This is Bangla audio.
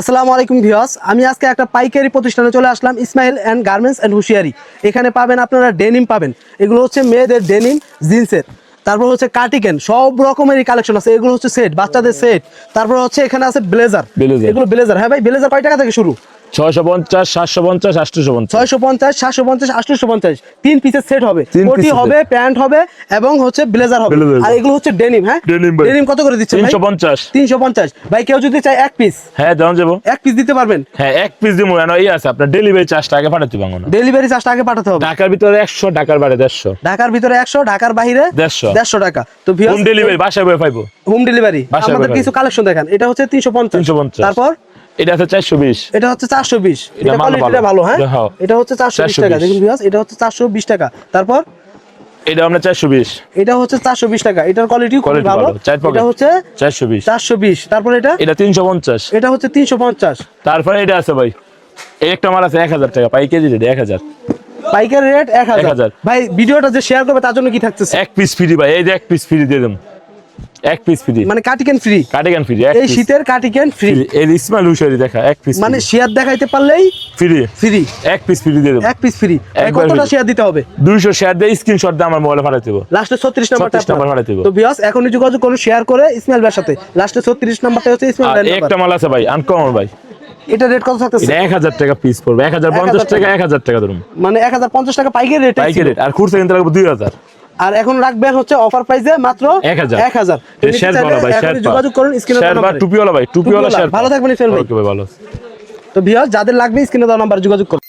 আসসালামু আলাইকুম ভিউয়ার্স। আমি আজকে একটা পাইকারি প্রতিষ্ঠানে চলে আসলাম Ismail and garments and hosiery. এখানে পাবেন আপনারা ডেনিম পাবেন। এগুলো হচ্ছে মেয়েদের ডেনিম জিন্সের। তারপর হচ্ছে কার্টিকেন সব রকমেরই কালেকশন আছে। এগুলো হচ্ছে সেট বাচ্চাদের সেট। তারপর হচ্ছে এখানে আছে ব্লেজার। এগুলো ব্লেজার। হ্যাঁ ভাই ব্লেজার কয় টাকা থেকে শুরু? ছয়শো পঞ্চাশ সাতশো পঞ্চাশ আটশোশো পঞ্চাশ। ছয়শো পঞ্চাশ সাতশো পঞ্চাশ আটশোশো পঞ্চাশ। তিন পিসের সেট হবে। কোটি হবে প্যান্ট হবে এবং হচ্ছে ব্লেজার হবে। আর এগুলো হচ্ছে ডেনিম হ্যাঁ? ডেনিম কত করে দিচ্ছেন ভাই? তিনশো পঞ্চাশ। তিনশো পঞ্চাশ। ভাই কেউ যদি চায় এক পিস হ্যাঁ দেওয়া যাব। এক পিস দিতে পারবেন? হ্যাঁ এক পিস দিব কেন এই আছে আপনার ডেলিভারি চার্জটা আগে পাঠাতে পারব না ডেলিভারি চার্জটা আগে পাঠাতে হবে। ঢাকার ভিতরে একশো ঢাকার বাইরে দেড়শো। ঢাকার ভিতরে একশো ঢাকার বাইরে দেড়শো। দেড়শো টাকা। তো হোম ডেলিভারি বাসায় বয়ে পাইবো। হোম ডেলিভারি আমাদের কিছু কালেকশন দেখেন। এটা হচ্ছে তিনশো পঞ্চাশ। 350 তারপর? এটা চারশো বিশ। এটা হচ্ছে চারশো বিশ। এটা এটা কোয়ালিটিটা ভালো। হ্যাঁ? এটা। হচ্ছে চারশো বিশ টাকা। দেখুন বিয়াস এটা হচ্ছে চারশো বিশ টাকা। তারপর? এটা চারশো বিশ। এটা হচ্ছে চারশো বিশ টাকা। এটার কোয়ালিটি খুব ভালো। এটা হচ্ছে চারশো বিশ। চারশো বিশ। তারপর এটা? এটা তিনশো পঞ্চাশ। এটা হচ্ছে তিনশো পঞ্চাশ। তারপরে এটা আছে ভাই এই একটা মাল আছে এক হাজার টাকা পাই কেজি রেট এক হাজার। পাইকারি রেট এক হাজার। 1000 ভাই ভিডিওটা যে শেয়ার করবে তার জন্য কি থাকতেছে? এক পিস ফ্রি ভাই এই যে এক পিস ফ্রি দিয়ে দেবো। এক পিস ফ্রি মানে কাটিকেন ফ্রি ফ্রি এই শীতের কাটিকেন ফ্রি হুশারি দেখা এক পিস মানে শেয়ার দেখাইতে পারলেই ফ্রি ফ্রি এক পিস ফ্রি দিয়ে দেবো। এক পিস ফ্রি কতটা শেয়ার দিতে হবে? দুইশো শেয়ার দিয়ে স্ক্রিনশট দিয়ে আমার মোবাইলে পাঠাতে লাস্টে 36 নাম্বারটা 36 নাম্বার পাঠাতে হবে। তো ভিউয়ার্স এখনই যোগাযোগ করুন শেয়ার করে ইসমাইল ভাইয়ের সাথে। লাস্টে 36 নাম্বারটা হচ্ছে ইসমাইল ভাইয়ের একটা মাল আছে ভাই আনকমন ভাই। এটা রেট কত থাকতেছে? এটা এক হাজার টাকা পিস পড়বে। এক হাজার পঞ্চাশ 1050 টাকা এক হাজার টাকা ধরুন। মানে 1050 টাকা পাইকারি রেট পাইকারি রেট আর খুচরা কিনতে লাগবে দুই হাজার। আর এখন রাখবেন হচ্ছে অফার প্রাইসে মাত্র 1000 1000 এই শেয়ার করো ভাই শেয়ার যোগাযোগ করুন স্ক্রিনে শেয়ার বা টুপিওয়ালা ভাই টুপিওয়ালা শেয়ার ভালো থাকবেন ভাই। ওকে ভাই ভালো তো ভিউয়ার যাদের লাগবে স্ক্রিনে দেওয়া নাম্বার যোগাযোগ করুন।